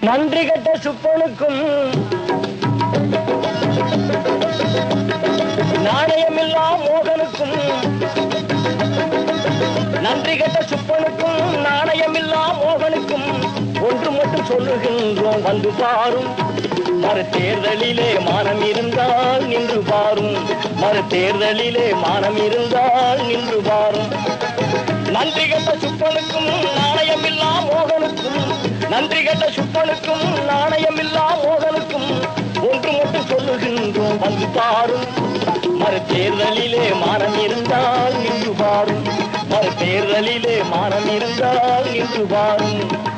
நன்றி கட்ட சுப்பனுக்கும். நாணயமில்லா மோகனுக்கும். நன்றி கட்ட சுப்பனுக்கும் நாணயமில்லா மோகனுக்கும். ஒன்று மட்டும் சொல்லுகின்றோம் வந்து பாரும். மறு தேர்தலிலே மானம் இருந்தால் நின்று பாரும். மறு தேர்தலிலே மானம் இருந்தால் நின்று பாரும். நன்றி கட்ட சுப்பனுக்கும் நாணயமில்லா மோகனுக்கும். நன்றி கட்ட சுப்பனுக்கும் நாணயமில்லா மோகனுக்கும் ஒன்று மட்டும் சொல்லுகின்றோம் வந்து பாரும். மறுதேர்தலிலே மானம் இருந்தால் நின்று பாரும். மறுதேர்தலிலே மானம் இருந்தால் நின்று பாரும்.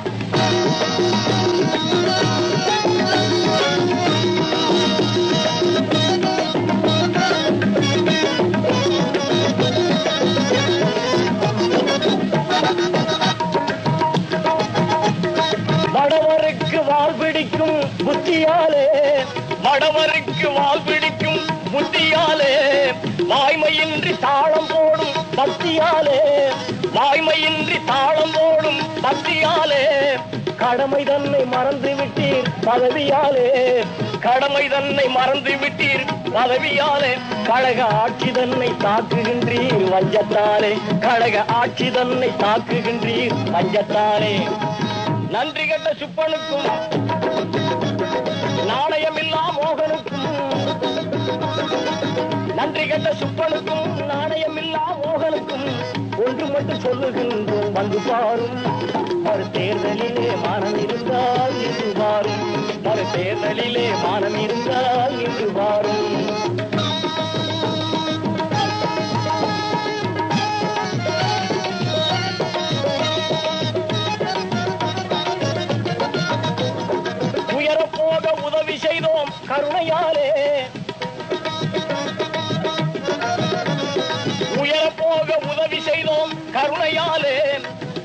பிடிக்கும் புத்தியாலே மடமருக்கு வால் பிடிக்கும் புத்தியாலே வாய்மையின்றி தாளம் போடும் பக்தியாலே வாய்மையின்றி தாளம் போடும் பக்தியாலே கடமை தன்னை மறந்து விட்டீர் பதவியாலே கடமை தன்னை மறந்து விட்டீர் பதவியாலே கழக ஆட்சி தன்னை தாக்குகின்றீர் வஞ்சத்தாலே கழக ஆட்சி தன்னை தாக்குகின்றீர் வஞ்சத்தாலே. நன்றி கட்ட சுப்பனுக்கும் நாணயமில்லா மோகனுக்கும் நன்றி கட்ட சுப்பனுக்கும் நாணயமில்லா மோகனுக்கும் ஒன்று மட்டும் சொல்லுகின்றோம். வந்து பாரும் மறு தேர்தலிலே மானம் இருந்தால் நின்று பாரும் மறு தேர்தலிலே மானம் இருந்தால் நின்று கருணையாலே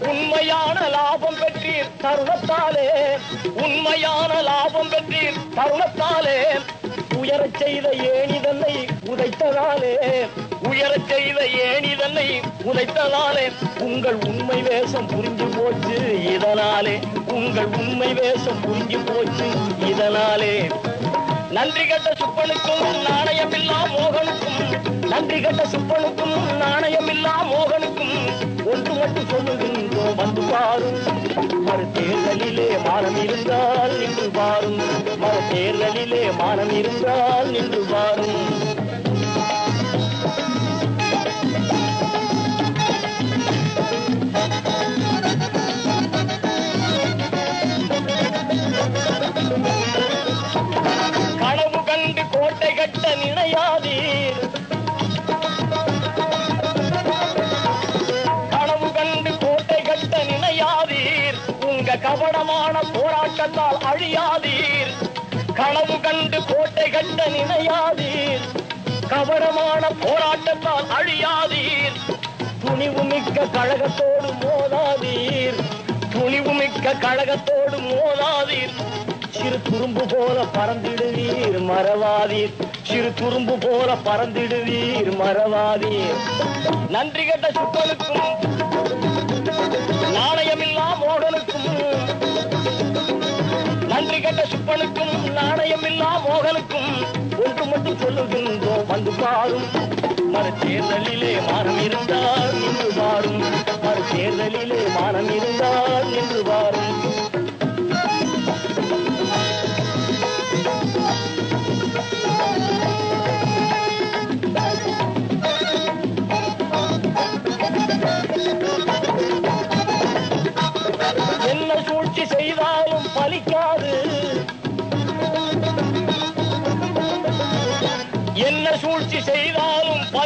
உண்மையான லாபம் பெற்றீர் தருணத்தாலே உண்மையான லாபம் பெற்றீர் தருணத்தாலே. உயரச் செய்த ஏணிதன்னை உதைத்ததாலே உயரச் செய்த ஏணிதன்னை உதைத்ததாலே. உங்கள் உண்மை வேஷம் புரிஞ்சு போச்சு இதனாலே உங்கள் உண்மை வேஷம் புரிஞ்சு போச்சு இதனாலே. நன்றி கட்ட சுப்பனுக்கும் நாணயமில்லா மோகனுக்கும் நன்றி கட்ட சுப்பனுக்கும் நாணயமில்லா மோகன் ஒன்று மட்டும் சொல்லுகின்றோம் வந்து பாரும். மறுதேர்தலிலே மானம் இருந்தால் நின்று பாரும். மறுதேர்தலிலே மானம் இருந்தால் நின்று பாரும். கனவு கண்டு கோட்டை கட்ட நினையாதீர். கபடமான போராட்டத்தால் அழியாதீர். கனவு கண்டு கோட்டை கட்ட நினையாதீர். கவரமான போராட்டத்தால் அழியாதீர். துணிவு மிக்க கழகத்தோடு மோதாதீர். துணிவு மிக்க கழகத்தோடு மோதாதீர். சிறு துரும்பு போல பறந்திடுவீர் மறவாதீர். சிறு துரும்பு போல பறந்திடுவீர் மறவாதீர். நன்றி கெட்ட சுப்பனுக்கும் நாணயமில்லா ஓடனுக்கும். தேர்தலிலே மாறும் இருந்தால்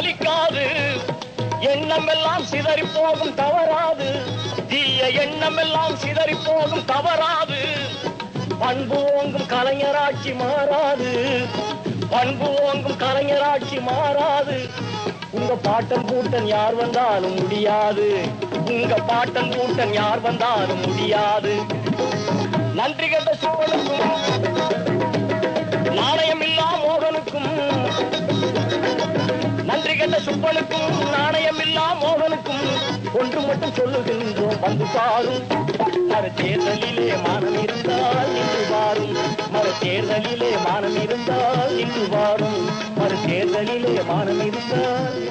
பலிக்காது எண்ணம் எண்ணமெல்லாம் சிதறி போகும் தவறாது. தீய எண்ணமெல்லாம் சிதறி போகும் தவறாது. பண்பு ஓங்கும் கலைஞராட்சி மாறாது. பண்பு ஓங்கும் கலைஞராட்சி மாறாது. உங்க பாட்டன் கூட்டன் யார் வந்தாலும் முடியாது. உங்க பாட்டன் கூட்டன் யார் வந்தாலும் முடியாது. நன்றி கண்ட சோழனுக்கும் நாணயம் நாணயமில்லா மோகனுக்கும் என்ன சும்பளுக்கும் நாணயம் இல்லா மோகனுக்கும் ஒன்று மட்டும் சொல்லுகின்றோம். வந்து பாரும். மரத்தேர்தலிலே மானம் இருந்தால் நின்று வாரும். மரத்தேர்தலிலே மானம் இருந்தால் நின்று வாரும். மரத்தேர்தலிலே மானம் இருந்தால்